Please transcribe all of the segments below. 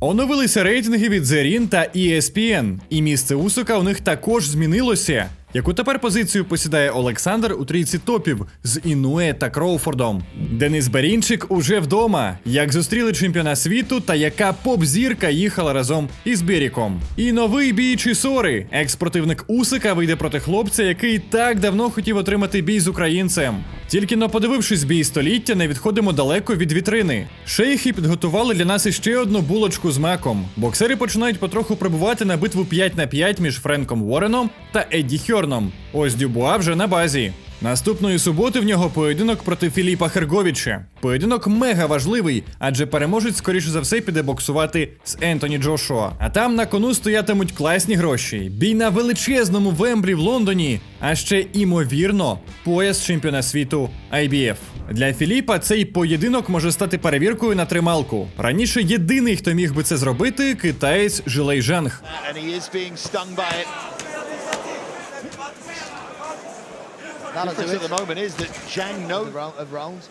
Оновилися рейтинги від Zerін та ESPN, і місце Усика у них також змінилося. Яку тепер позицію посідає Олександр у трійці топів з Інуе та Кроуфордом? Денис Берінчик уже вдома. Як зустріли чемпіона світу та яка поп-зірка їхала разом із Беріком. І новий бій Чісори. Екс-противник Усика вийде проти хлопця, який так давно хотів отримати бій з українцем. Тільки но подивившись бій століття, не відходимо далеко від вітрини. Шейхи підготували для нас іще одну булочку з меком. Боксери починають потроху прибувати на битву 5 на 5 між Френком Уореном та Едді Хьорном. Ось Дюбуа вже на базі. Наступної суботи в нього поєдинок проти Філіпа Херговіча. Поєдинок мега важливий, адже переможець, скоріше за все, піде боксувати з Ентоні Джошуа. А там на кону стоятимуть класні гроші. Бій на величезному вемблі в Лондоні, а ще імовірно, пояс чемпіона світу IBF. Для Філіпа цей поєдинок може стати перевіркою на трималку. Раніше єдиний, хто міг би це зробити, китаєць Жилей Жанг. Difference at the moment is that Zhang knows of rounds.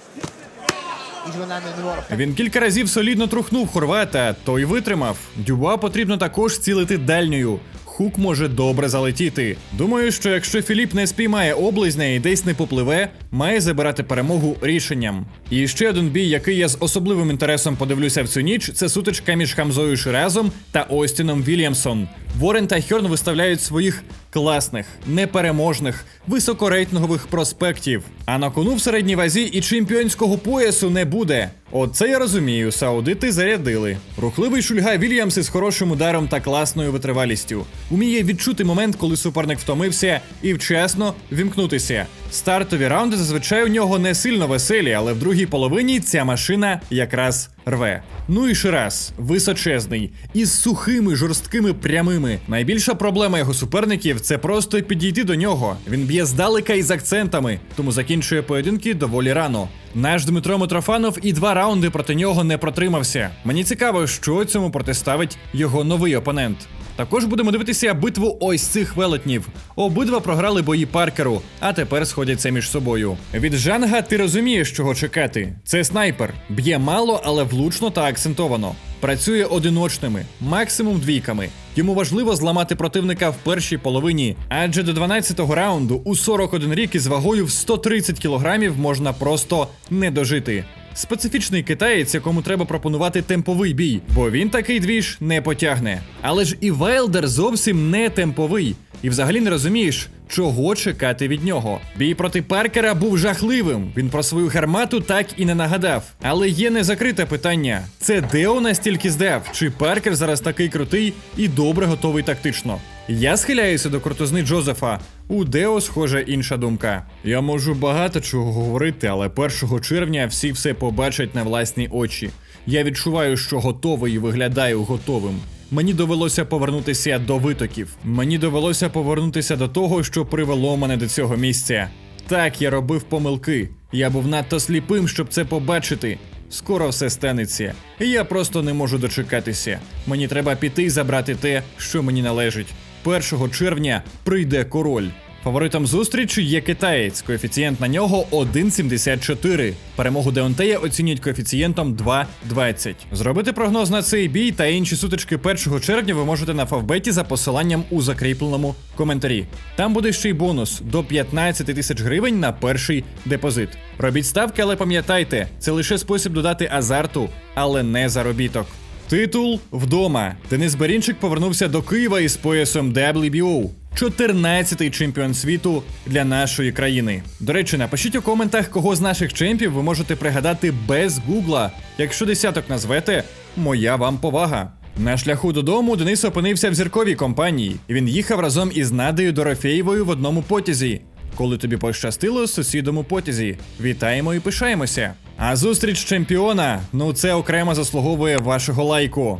Він кілька разів солідно трухнув хорвата, той витримав. Дюба потрібно також цілити дальньою. Хук може добре залетіти. Думаю, що якщо Філіп не спіймає облизня і десь не попливе, має забирати перемогу рішенням. І ще один бій, який я з особливим інтересом подивлюся в цю ніч, це сутичка між Хамзою Ширазом та Остіном Вільямсон. Ворен та Хьорн виставляють своїх класних, непереможних, високорейтингових проспектів. А на кону в середній вазі і чемпіонського поясу не буде. Оце я розумію, саудити зарядили. Рухливий шульга Вільямс із хорошим ударом та класною витривалістю. Уміє відчути момент, коли суперник втомився, і вчасно вімкнутися. Стартові раунди зазвичай у нього не сильно веселі, але в другій половині ця машина якраз рве. Ну і ще раз, височезний, із сухими, жорсткими прямими. Найбільша проблема його суперників це просто підійти до нього. Він б'є здалека із акцентами, тому закінчує поєдинки доволі рано. Наш Дмитро Митрофанов і два раунди проти нього не протримався. Мені цікаво, що цьому протиставить його новий опонент. Також будемо дивитися битву ось цих велетнів. Обидва програли бої Паркеру, а тепер сходяться між собою. Від Жанга ти розумієш, чого чекати. Це снайпер. Б'є мало, але влучно та акцентовано. Працює одиночними, максимум двійками. Йому важливо зламати противника в першій половині, адже до 12-го раунду у 41 рік із вагою в 130 кілограмів можна просто не дожити. Специфічний китаєць, якому треба пропонувати темповий бій, бо він такий двіж не потягне. Але ж і Вайлдер зовсім не темповий, і взагалі не розумієш, чого чекати від нього. Бій проти Паркера був жахливим. Він про свою гармату так і не нагадав. Але є незакрите питання: це Део настільки здав, чи Паркер зараз такий крутий і добре готовий тактично. Я схиляюся до крутизни Джозефа. У Део, схоже, інша думка. Я можу багато чого говорити, але 1 червня всі все побачать на власні очі. Я відчуваю, що готовий і виглядаю готовим. Мені довелося повернутися до витоків. Мені довелося повернутися до того, що привело мене до цього місця. Так, я робив помилки. Я був надто сліпим, щоб це побачити. Скоро все станеться. І я просто не можу дочекатися. Мені треба піти і забрати те, що мені належить. 1 червня прийде король. Фаворитом зустрічі є китаєць. Коефіцієнт на нього 1,74. Перемогу Деонтея оцінюють коефіцієнтом 2,20. Зробити прогноз на цей бій та інші сутички 1 червня ви можете на Фавбеті за посиланням у закріпленому коментарі. Там буде ще й бонус до 15 тисяч гривень на перший депозит. Робіть ставки, але пам'ятайте, це лише спосіб додати азарту, але не заробіток. Титул вдома. Денис Берінчик повернувся до Києва із поясом WBO. 14-й чемпіон світу для нашої країни. До речі, напишіть у коментах, кого з наших чемпів ви можете пригадати без гугла. Якщо десяток назвете, моя вам повага. На шляху додому Денис опинився в зірковій компанії. Він їхав разом із Надею Дорофєєвою в одному потязі. Коли тобі пощастило з сусідом у потязі, вітаємо і пишаємося. А зустріч чемпіона, ну це окремо заслуговує вашого лайку.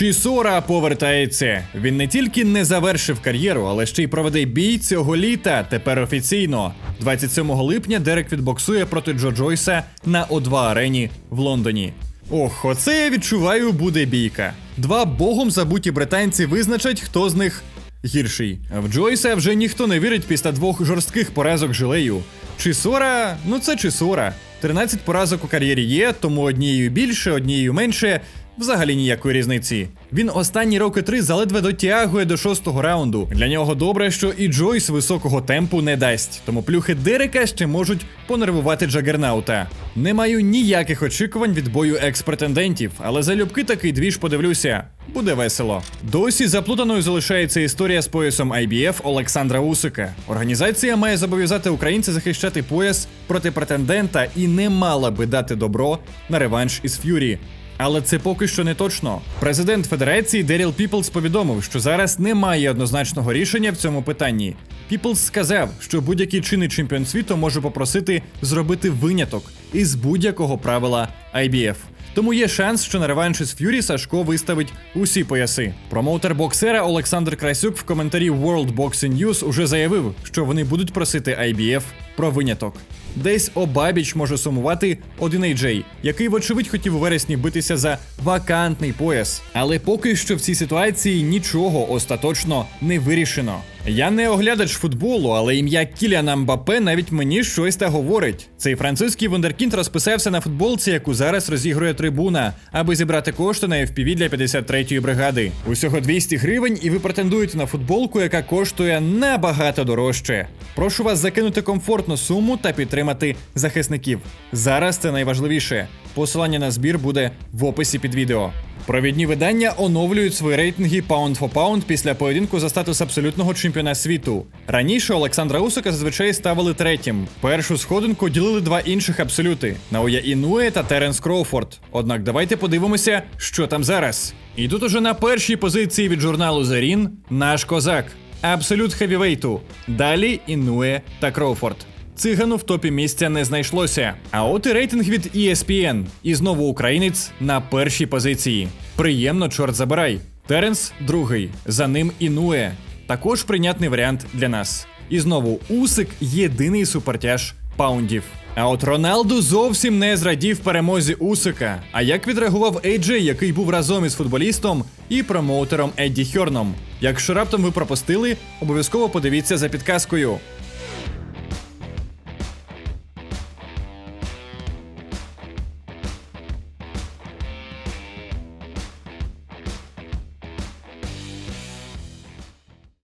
Чісора повертається. Він не тільки не завершив кар'єру, але ще й проведе бій цього літа. Тепер офіційно. 27 липня Дерек відбоксує проти Джо Джойса на О2 арені в Лондоні. Ох, оце я відчуваю, буде бійка. Два богом забуті британці визначать, хто з них гірший. В Джойса вже ніхто не вірить після двох жорстких поразок жилею. Чисора, ну це Чисора. 13 поразок у кар'єрі є, тому однією більше, однією менше. Взагалі ніякої різниці. Він останні роки три заледве дотягує до шостого раунду. Для нього добре, що і Джойс високого темпу не дасть, тому плюхи Дерека ще можуть понервувати Джагернаута. Не маю ніяких очікувань від бою екс-претендентів, але залюбки такий двіж подивлюся. Буде весело. Досі заплутаною залишається історія з поясом IBF Олександра Усика. Організація має зобов'язати українця захищати пояс проти претендента і не мала би дати добро на реванш із Ф'юрі. Але це поки що не точно. Президент Федерації Деріл Піплс повідомив, що зараз немає однозначного рішення в цьому питанні. Піплс сказав, що будь-який чинний чемпіон світу може попросити зробити виняток із будь-якого правила IBF. Тому є шанс, що на реванші з Ф'юрі Сашко виставить усі пояси. Промоутер боксера Олександр Красюк в коментарі World Boxing News уже заявив, що вони будуть просити IBF про виняток. Десь обабіч може сумувати один AJ, який, вочевидь, хотів у вересні битися за вакантний пояс. Але поки що в цій ситуації нічого остаточно не вирішено. Я не оглядач футболу, але ім'я Кіліана Мбапе навіть мені щось та говорить. Цей французький вундеркінд розписався на футболці, яку зараз розігрує трибуна, аби зібрати кошти на FPV для 53-ї бригади. Усього 200 гривень, і ви претендуєте на футболку, яка коштує набагато дорожче. Прошу вас закинути комфортну суму та підтримати захисників. Зараз це найважливіше. Посилання на збір буде в описі під відео. Провідні видання оновлюють свої рейтинги Pound for Pound після поєдинку за статус абсолютного чемпіона світу. Раніше Олександра Усика зазвичай ставили третім. Першу сходинку ділили два інших абсолюти Науя Інуе та Теренс Кроуфорд. Однак давайте подивимося, що там зараз. І тут уже на першій позиції від журналу Зарін наш козак. Абсолют хевівейту. Далі Інуе та Кроуфорд. Цигану в топі місця не знайшлося. А от і рейтинг від ESPN. І знову українець на першій позиції. Приємно, чорт забирай. Теренс другий. За ним Інуе. Також прийнятний варіант для нас. І знову Усик єдиний супертяж паундів. А от Роналду зовсім не зрадів перемозі Усика. А як відреагував AJ, який був разом із футболістом і промоутером Едді Хьорном? Якщо раптом ви пропустили, обов'язково подивіться за підказкою.